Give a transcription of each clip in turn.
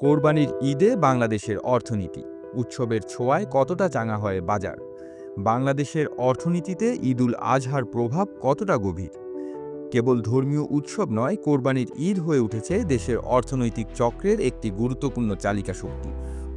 কোরবানির ঈদে বাংলাদেশের অর্থনীতি। উৎসবের ছোঁয়ায় কতটা চাঙা হয় বাজার? বাংলাদেশের অর্থনীতিতে ঈদুল আজহার প্রভাব কতটা গভীর? কেবল ধর্মীয় উৎসব নয়, কোরবানির ঈদ হয়ে উঠেছে দেশের অর্থনৈতিক চক্রের একটি গুরুত্বপূর্ণ চালিকা শক্তি।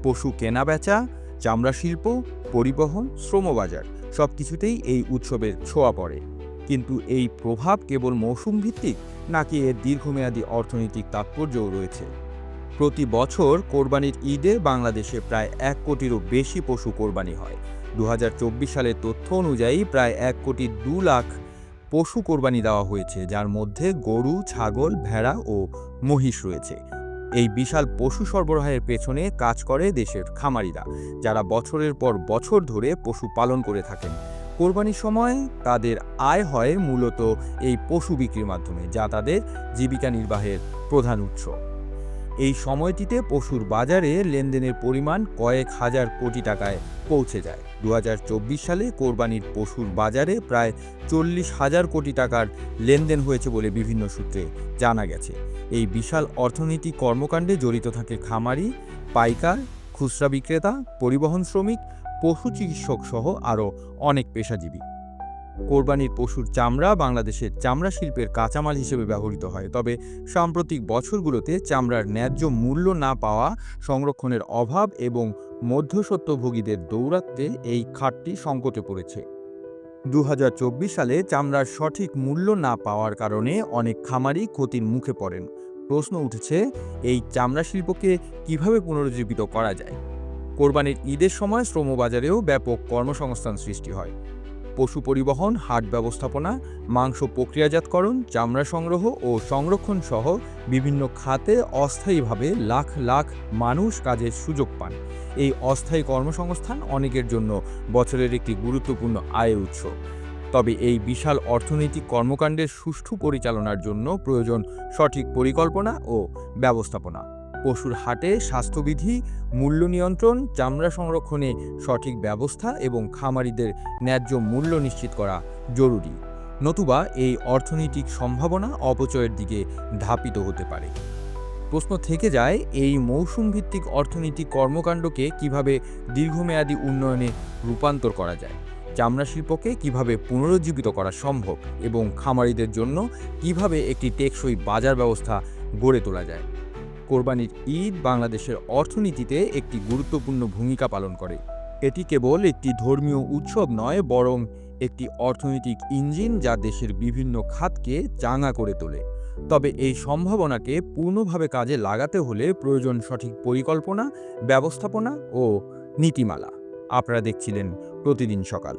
পশু কেনাবেচা, চামড়া শিল্প, পরিবহন, শ্রমবাজার সব কিছুতেই এই উৎসবের ছোঁয়া পড়ে। কিন্তু এই প্রভাব কেবল মৌসুম ভিত্তিক নাকি এর দীর্ঘমেয়াদী অর্থনৈতিক তাৎপর্যও রয়েছে? প্রতি বছর কোরবানির ঈদে বাংলাদেশে প্রায় এক কোটিরও বেশি পশু কোরবানি হয়। দু হাজার চব্বিশ সালের তথ্য অনুযায়ী প্রায় এক কোটি দু লাখ পশু কোরবানি দেওয়া হয়েছে, যার মধ্যে গরু, ছাগল, ভেড়া ও মহিষ রয়েছে। এই বিশাল পশু সরবরাহের পেছনে কাজ করে দেশের খামারিরা, যারা বছরের পর বছর ধরে পশু পালন করে থাকেন। কোরবানির সময় তাদের আয় হয় মূলত এই পশু বিক্রির মাধ্যমে, যা তাদের জীবিকা নির্বাহের প্রধান উৎস। এই সময়টিতে পশুর বাজারে লেনদেনের পরিমাণ কয়েক হাজার কোটি টাকায় পৌঁছে যায়। দু হাজার চব্বিশ সালে কোরবানির পশুর বাজারে প্রায় চল্লিশ হাজার কোটি টাকার লেনদেন হয়েছে বলে বিভিন্ন সূত্রে জানা গেছে। এই বিশাল অর্থনৈতিক কর্মকাণ্ডে জড়িত থাকে খামারি, পাইকার, খুচরা বিক্রেতা, পরিবহন শ্রমিক, পশু চিকিৎসক সহ আরও অনেক পেশাজীবী। কোরবানির পশুর চামড়া বাংলাদেশের চামড়া শিল্পের কাঁচামাল হিসেবে ব্যবহৃত হয়। তবে সাম্প্রতিক বছরগুলোতে চামড়ার ন্যায্য মূল্য না পাওয়া, সংরক্ষণের অভাব এবং মধ্যস্বত্বভোগীদের দৌরাত্মে এই খাতটি সংকটে পড়েছে। দু হাজার চব্বিশ সালে চামড়ার সঠিক মূল্য না পাওয়ার কারণে অনেক খামারি ক্ষতির মুখে পড়েন। প্রশ্ন উঠেছে, এই চামড়া শিল্পকে কীভাবে পুনরুজ্জীবিত করা যায়? কোরবানির ঈদের সময় শ্রমবাজারেও ব্যাপক কর্মসংস্থান সৃষ্টি হয়। পশু পরিবহন, হাট ব্যবস্থাপনা, মাংস প্রক্রিয়াজাতকরণ, চামড়া সংগ্রহ ও সংরক্ষণ সহ বিভিন্ন খাতে অস্থায়ীভাবে লাখ লাখ মানুষ কাজের সুযোগ পান। এই অস্থায়ী কর্মসংস্থান অনেকের জন্য বছরের একটি গুরুত্বপূর্ণ আয়ের উৎস। তবে এই বিশাল অর্থনৈতিক কর্মকাণ্ডের সুষ্ঠু পরিচালনার জন্য প্রয়োজন সঠিক পরিকল্পনা ও ব্যবস্থাপনা। পশুর হাটে স্বাস্থ্যবিধি, মূল্য নিয়ন্ত্রণ, চামড়া সংরক্ষণে সঠিক ব্যবস্থা এবং খামারিদের ন্যায্য মূল্য নিশ্চিত করা জরুরি। নতুবা এই অর্থনৈতিক সম্ভাবনা অপচয়ের দিকে ধাপিত হতে পারে। প্রশ্ন থেকে যায়, এই মৌসুম ভিত্তিক অর্থনৈতিক কর্মকাণ্ডকে কীভাবে দীর্ঘমেয়াদী উন্নয়নে রূপান্তর করা যায়? চামড়া শিল্পকে কীভাবে পুনরুজ্জীবিত করা সম্ভব এবং খামারিদের জন্য কীভাবে একটি টেকসই বাজার ব্যবস্থা গড়ে তোলা যায়? কোরবানির ঈদ বাংলাদেশের অর্থনীতিতে একটি গুরুত্বপূর্ণ ভূমিকা পালন করে। এটি কেবল একটি ধর্মীয় উৎসব নয়, বরং একটি অর্থনৈতিক ইঞ্জিন যা দেশের বিভিন্ন খাতকে চাঙা করে তোলে। তবে এই সম্ভাবনাকে পূর্ণভাবে কাজে লাগাতে হলে প্রয়োজন সঠিক পরিকল্পনা, ব্যবস্থাপনা ও নীতিমালা। আপনারা দেখছিলেন প্রতিদিন সকাল।